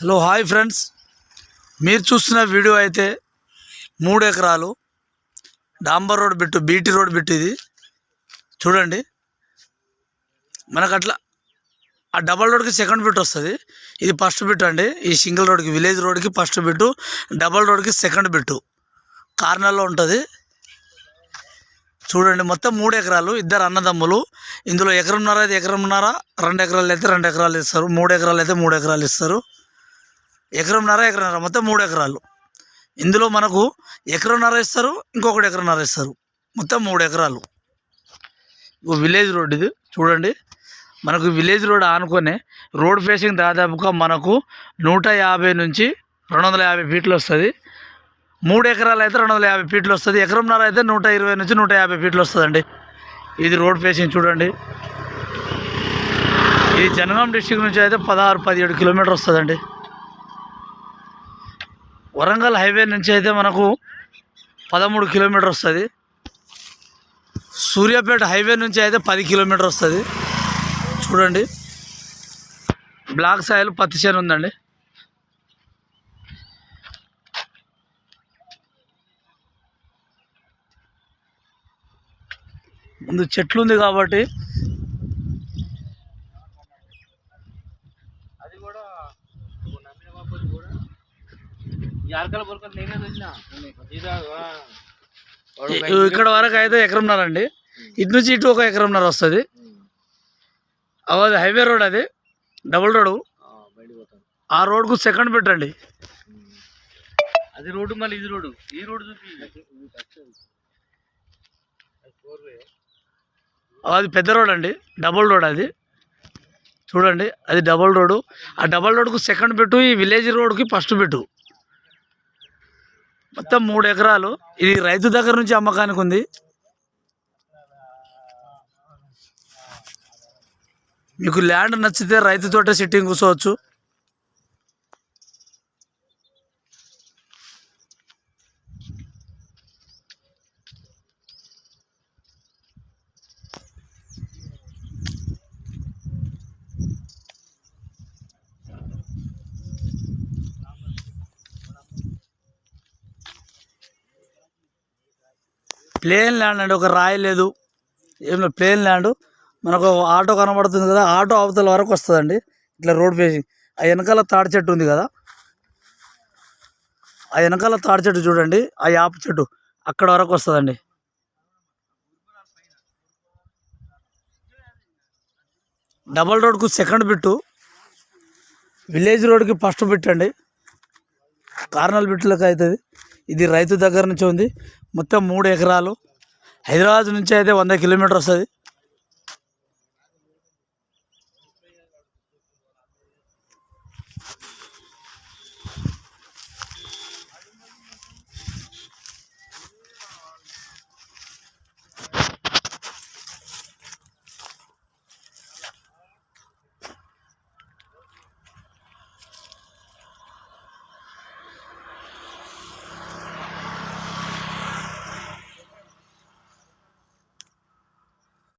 Hello hi friends. మీరు చూస్తున్న video అయితే మూడు ఎకరాలు. డాంబర్ road bit BT road bit ఇది. చూడండి. మనకు అట్లా ఆ డబల్ రోడ్కి సెకండ్ బిట్ వస్తుంది. ఇది ఫస్ట్ బిట్ అండి. ఈ సింగిల్ రోడ్కి విలేజ్ రోడ్కి ఫస్ట్ బిట్టు డబల్ రోడ్కి సెకండ్ బిట్టు. కార్నర్లో ఉంటుంది. చూడండి మొత్తం మూడు ఎకరాలు. ఇద్దరు అన్నదమ్ములు. ఇందులో ఎకరంన్నర అయితే ఎకరంన్నర రెండు ఎకరాలు అయితే రెండు ఎకరాలు ఇస్తారు. మూడు ఎకరాలు అయితే మూడు ఎకరాలు ఇస్తారు. ఎకరంన్నర ఎకరన్నర మొత్తం మూడు ఎకరాలు. ఇందులో మనకు ఎకరంన్నర ఇస్తారు ఇంకొకటి ఎకరన్నర ఇస్తారు. మొత్తం మూడు ఎకరాలు. ఇగో విలేజ్ రోడ్ ఇది చూడండి. మనకు విలేజ్ రోడ్ ఆనుకొని రోడ్ ఫేసింగ్ దాదాపుగా మనకు నూట యాభై నుంచి రెండు వందల యాభై ఫీట్లు వస్తుంది. మూడు ఎకరాలు అయితే రెండు వందల యాభై ఫీట్లు వస్తుంది. ఎకరంన్నర అయితే నూట ఇరవై నుంచి నూట యాభై ఫీట్లు వస్తుందండి. ఇది రోడ్ ఫేసింగ్ చూడండి. ఇది జనగాం డిస్టిక్ నుంచి అయితే పదహారు పదిహేడు కిలోమీటర్ వస్తుందండి. వరంగల్ హైవే నుంచి అయితే మనకు పదమూడు కిలోమీటర్ వస్తుంది. సూర్యాపేట హైవే నుంచి అయితే పది కిలోమీటర్ వస్తుంది. చూడండి. బ్లాక్ సాయిల్ పత్తి చేను ఉందండి. ముందు చెట్లు ఉంది కాబట్టి అది కూడా ఇక్కడ వరకు అయితే ఎకరంన్నర అండి. ఇటు నుంచి ఇటు ఒక ఎకరంన్నర వస్తుంది. అది హైవే రోడ్ అది. Double road. ఆ, రోడ్కు సెకండ్ పెట్టండి అది రోడ్డు మళ్ళీ ఇది రోడ్డు. ఈ రోడ్డు చూపి. అది పెద్ద రోడ్ అండి. డబుల్ రోడ్ అది. చూడండి అది డబుల్ రోడ్ ఆ డబుల్ రోడ్కు సెకండ్ పెట్టు ఈ విలేజ్ రోడ్కి ఫస్ట్ పెట్టు మొత్తం మూడు ఎకరాలు. ఇది రైతు దగ్గర నుంచి అమ్మకానికి ఉంది. మీకు ల్యాండ్ నచ్చితే రైతుతోటే సిట్టింగ్ కూర్చోవచ్చు. ప్లేన్ ల్యాండ్ అండి ఒక రాయి లేదు. ఏం లేదు ప్లేన్ ల్యాండ్. మనకు ఆటో కనబడుతుంది కదా ఆటో అవతల వరకు వస్తుందండి. ఇట్లా రోడ్ ఫేసింగ్ ఆ వెనకాల తాడి చెట్టు ఉంది కదా. ఆ వెనకాల తాడి చెట్టు చూడండి ఆ యాప చెట్టు అక్కడ వరకు వస్తుందండి. డబల్ రోడ్కు సెకండ్ బిట్టు. విలేజ్ రోడ్కి ఫస్ట్ బిట్ అండి. కార్నల్ బిట్లకు అవుతుంది ఇది రైతు దగ్గర నుంచి ఉంది. మొత్తం మూడు ఎకరాలు. హైదరాబాద్ నుంచి అయితే వంద కిలోమీటర్ వస్తుంది.